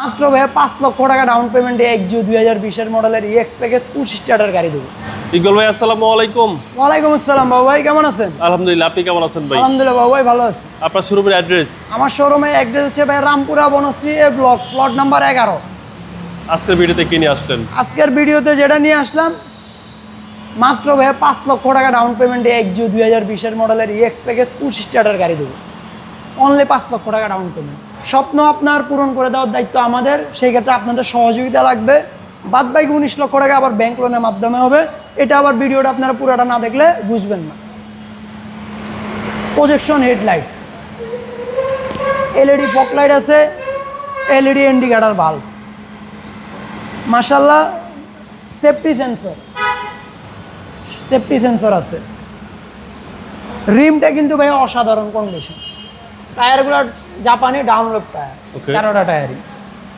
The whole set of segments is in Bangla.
মাত্র ভাইয়া পাঁচ লক্ষ টাকা ডাউন পেমেন্টে এক জু দুই হাজার বিশের মডেলের ইএক্স প্যাকেজ টু স্টার্টার গাড়ি দেবো। ইকবাল ভাই আসসালামু আলাইকুম। ওয়ালাইকুম আসসালাম বাবু ভাই কেমন আছেন? আলহামদুলিল্লাহ আপনি কেমন আছেন ভাই? আলহামদুলিল্লাহ বাবু ভাই ভালো আছি। আপনার শোরুমের অ্যাড্রেস আমার শোরুমে অ্যাড্রেস হচ্ছে ভাই Rampura Banasree A block plot number এগারো। আজকের ভিডিওতে কি নিয়ে আসলেন? আজকের ভিডিওতে যেটা নিয়ে আসলাম মাত্র ভাইয়া পাঁচ লক্ষ টাকা ডাউন পেমেন্টে এক জু দুই হাজার বিশের মডেলের ইএক্স প্যাকেজ টু স্টার্টার গাড়ি দেবো। অনলি পাঁচ লক্ষ টাকা ডাউন পেমেন্ট স্বপ্ন আপনার পূরণ করে দেওয়ার দায়িত্ব আমাদের, সেই ক্ষেত্রে আপনাদের সহযোগিতা লাগবে। বাদ বাইক উনিশ লক্ষ টাকা আবার ব্যাংক লোনের মাধ্যমে হবে। এটা আবার ভিডিওটা আপনারা পুরোটা না দেখলে বুঝবেন না। Projection headlight LED fog light আছে এলইডি ইন্ডিকেটার বাল্ব মাশাল্লাহ সেফটি সেন্সর সেফটি সেন্সর আছে। রিমটা কিন্তু ভাই অসাধারণ কন্ডিশন টায়ারগুলো জাপানি ডাউনলোড টায়ার. চারোটা টায়ারই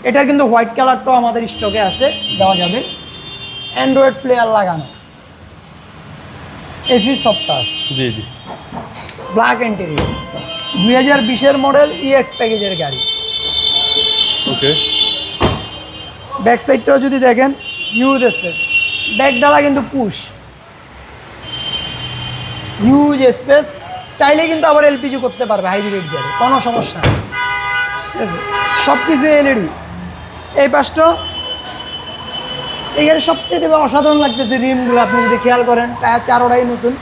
এটার কিন্তু হোয়াইট কালারটাও আমাদের স্টকে আছে দেওয়া যাবে। অ্যান্ড্রয়েড প্লেয়ার লাগানো। এসি সফটাস জি জি। ব্ল্যাক ইন্টেরিয়র দুই হাজার বিশের মডেল ইএক্স প্যাকেজের গাড়ি। ওকে ব্যাক সাইডটাও যদি দেখেন হিউজ স্পেস ব্যাক ডালা কিন্তু পুশ হিউজ স্পেস চাইলে কিন্তু আবার এলপিজি করতে পারবে হাইব্রিড গাড়ি কোনো সমস্যা নেই। ঠিক আছে? সব কিছু এলইডি এই পাশটা এই গাড়ি সবচেয়ে দেবে অসাধারণ লাগতেছে রিমগুলো আপনি যদি খেয়াল করেন টায়ার চারোটাই নতুন।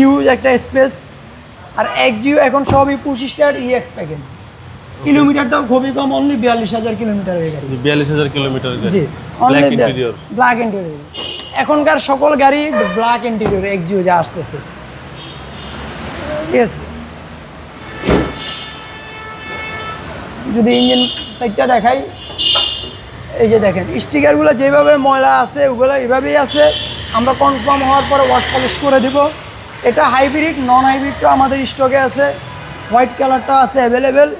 ইউজ একটা স্পেস আর এক জিও এখন সবই পুশ স্টার ইএক্স প্যাকেজ কিলোমিটারটাও খুবই কম অনলি বিয়াল্লিশ হাজার কিলোমিটার হয়ে গেছে। বিয়াল্লিশ হাজার কিলোমিটার জি ব্ল্যাক ইন্টেরিয়র ব্ল্যাক ইন্টেরিয়র এখনকার সকল গাড়ি ব্ল্যাক ইন্টেরিয়র এক জিও যা আসতেছে। আছে যদি ইঞ্জিন সাইডটা দেখাই, এই যে দেখেন স্টিকারগুলো যেভাবে ময়লা আছে, ওগুলো এভাবেই আছে। আমরা কনফার্ম হওয়ার পরে ওয়াশ পলিশ করে দিব। এটা হাইব্রিড নন হাইব্রিডটা আমাদের স্টকে আছে। হোয়াইট কালারটা আছে অ্যাভেলেবেল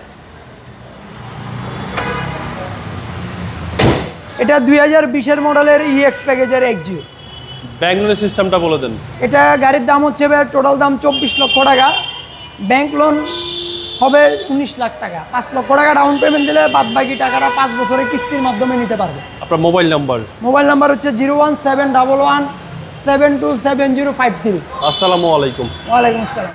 এটা দুই হাজার বিশের মডেলের ইএক্স প্যাকেজের এক্সিও ব্যাঙ্গলোর সিস্টেমটা বলে দেন। এটা গাড়ির দাম হচ্ছে টোটাল দাম চব্বিশ লক্ষ টাকা। ব্যাংক লোন হবে উনিশ লাখ টাকা। পাঁচ লক্ষ টাকা ডাউন পেমেন্ট দিলে বাদ বাকি টাকাটা পাঁচ বছরের কিস্তির মাধ্যমে নিতে পারবে। আপনার মোবাইল নাম্বার মোবাইল নাম্বার হচ্ছে zero one seven double one seven two seven zero five three. আসসালামু আলাইকুম। ওয়ালাইকুম আসসালাম।